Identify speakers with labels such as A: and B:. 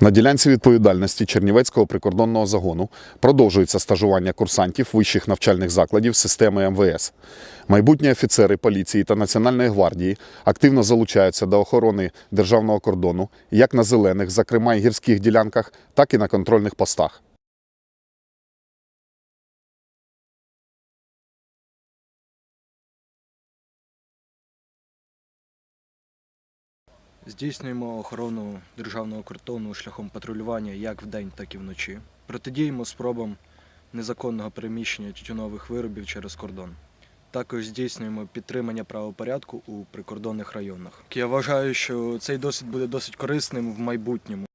A: На ділянці відповідальності Чернівецького прикордонного загону продовжується стажування курсантів вищих навчальних закладів системи МВС. Майбутні офіцери поліції та Національної гвардії активно залучаються до охорони державного кордону як на зелених, зокрема і гірських ділянках, так і на контрольних постах.
B: Здійснюємо охорону державного кордону шляхом патрулювання як вдень, так і вночі. Протидіємо спробам незаконного переміщення тютюнових виробів через кордон. Також здійснюємо підтримання правопорядку у прикордонних районах. Я вважаю, що цей досвід буде досить корисним в майбутньому